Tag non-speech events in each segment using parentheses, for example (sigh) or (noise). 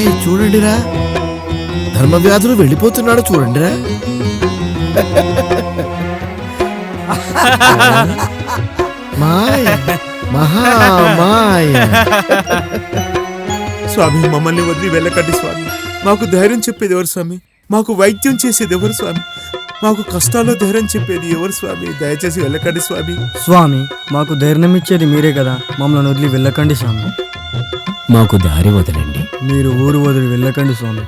చూడండిరా. ధర్మవ్యాధులు వెళ్ళిపోతున్నాడు చూడండిరా. మాయ మహామాయ స్వామి మమ్మల్ని వదిలి వెళ్ళకండి స్వామి. మాకు ధైర్యం చెప్పేది ఎవరు స్వామి? మాకు వైద్యం చేసేది ఎవరు స్వామి? మాకు కష్టాల్లో ధైర్యం చెప్పేది ఎవరు స్వామి? దయచేసి వెళ్ళకండి స్వామి. స్వామి మాకు ధైర్యం ఇచ్చేది మీరే కదా. మమ్మల్ని వదిలి వెళ్ళకండి స్వామి. మాకు దారి వదలండి. మీరు ఊరు వదిలి వెళ్ళకండి స్వామి.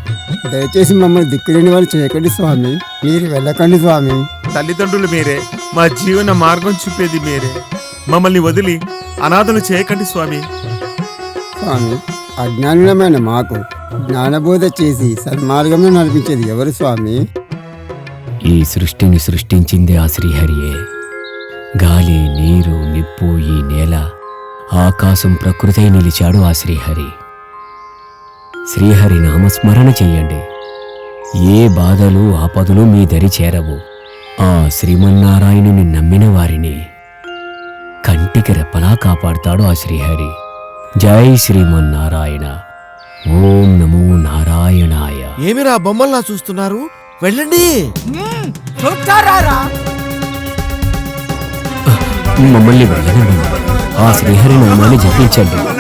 దయచేసి మమ్మల్ని దిక్కులేని వాళ్ళు చేయకండి స్వామి. మీరు వెళ్ళకండి స్వామి. తల్లిదండ్రులు మీరే మా జీవన మార్గం చూపేది మీరే. మమ్మల్ని వదిలి అనాథలు చేయకండి స్వామి. స్వామి అజ్ఞానులమైన మాకు జ్ఞానబోధ చేసి సన్మార్గంలో నడిపించేది ఎవరు స్వామి? ఈ సృష్టిని సృష్టించింది ఆ శ్రీహరియే. గాలి నీరు నిప్పు ఈ నేల ఆకాశం ప్రకృతి నిలిచాడు ఆ శ్రీహరి. శ్రీహరి నామస్మరణ చెయ్యండి. ఏ బాధలు ఆపదలు మీ దరి చేరవు. ఆ శ్రీమన్నారాయణుని నమ్మిన వారిని కంటికి రెప్పలా కాపాడుతాడు ఆ శ్రీహరి. జై శ్రీమన్నారాయణ. ఓం నమో నారాయణాయ. ఏమిరా బొమ్మల్లా చూస్తున్నారు? వెళ్ళండి. మమ్మల్ని వెళ్ళనివ్వండి. ఆ శ్రీహరి నామాన్ని జపించండి.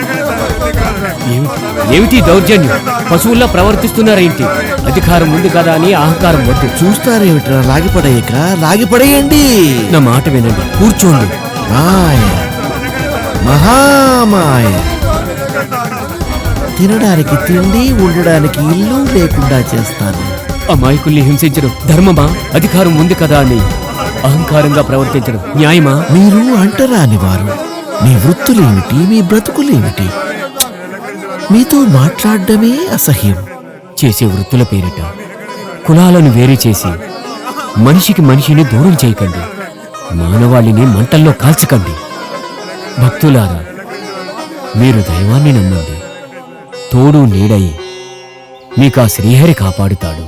ఏమిటి? దౌర్జన్యం? పశువుల్లా ప్రవర్తిస్తున్నారేంటి? అధికారం ఉంది కదా అని అహంకారం వద్దు. చూస్తారేమిట్రా? లాగిపడేయక? లాగిపడేయండి! నా మాట వినండి. కూర్చోండి. మాయ. మహామాయ. తినడానికి తిండి ఉండడానికి ఇల్లు లేకుండా చేస్తాను. అమాయకుల్ని హింసించడం ధర్మమా? అధికారం ఉంది కదా అని అహంకారంగా ప్రవర్తించడం న్యాయమా? మీరు అంటరాని వారు మీ వృత్తులేమిటి? మీ బ్రతుకులేమిటి? మీతో మాట్లాడడమే అసహ్యం. చేసే వృత్తుల పేరిట కులాలను వేరు చేసి మనిషికి మనిషిని దూరం చేయకండి. మానవాళిని మంటల్లో కాల్చకండి. భక్తులారా మీరు దైవాన్ని నమ్మండి. తోడు నీడై మీకు ఆ శ్రీహరి కాపాడుతాడు.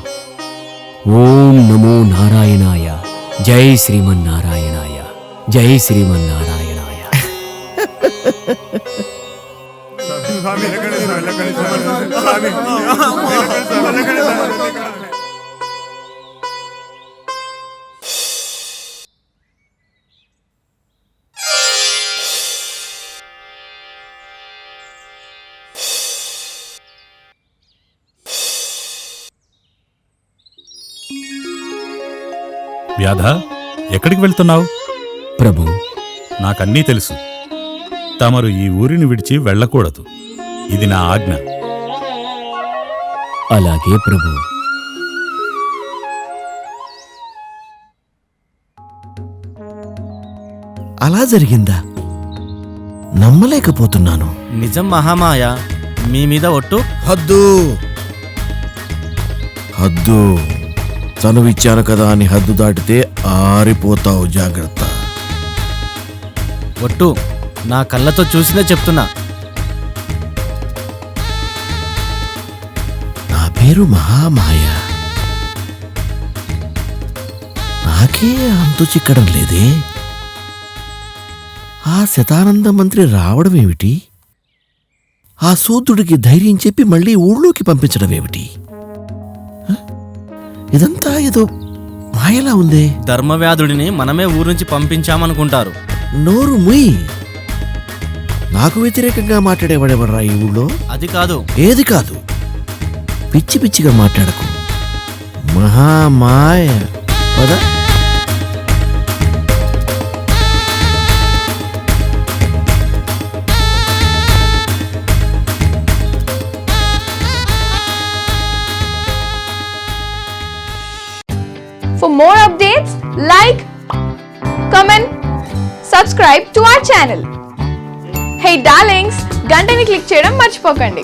ఓం నమో నారాయణాయ. జై శ్రీమన్నారాయణాయ. జై శ్రీమన్నారాయణాయ. (laughs) వ్యాధ ఎక్కడికి వెళ్తున్నావు? ప్రభు. నాకన్నీ తెలుసు. తమరు ఈ ఊరిని విడిచి వెళ్ళకూడదు. ఇది నా ఆజ్ఞ. అలాగే ప్రభు. అలా జరిగిందా? నమ్మలేకపోతున్నాను. నిజం మహామాయ మీ మీద ఒట్టు? హద్దు. హద్దు. చనువిచ్చాను కదా అని హద్దు దాటితే ఆరిపోతావు జాగ్రత్త. ఒట్టు నా కళ్ళతో చూసినా చెప్తున్నా. పేరు మహామాయ నాకే అంతు చిక్కడం లేదే. ఆ శతానంద మంత్రి రావడం ఏమిటి? ఆ సూదుడికి ధైర్యం చెప్పి మళ్ళీ ఊళ్ళోకి పంపించడం ఏమిటి? ఇదంతా ఏదో మాయలా ఉందే. ధర్మవ్యాధుడిని మనమే ఊరు నుంచి పంపించామనుకుంటారు. నోరు ముయ్. నాకు వ్యతిరేకంగా మాట్లాడేవాడెవడరా ఈ ఊళ్ళో? అది కాదు. ఏది కాదు? పిచ్చి పిచ్చిగా మాట్లాడకు మహామాయ పదా For more updates, like, comment, subscribe to our channel. Hey darlings, గంటని click చేయడం మర్చిపోకండి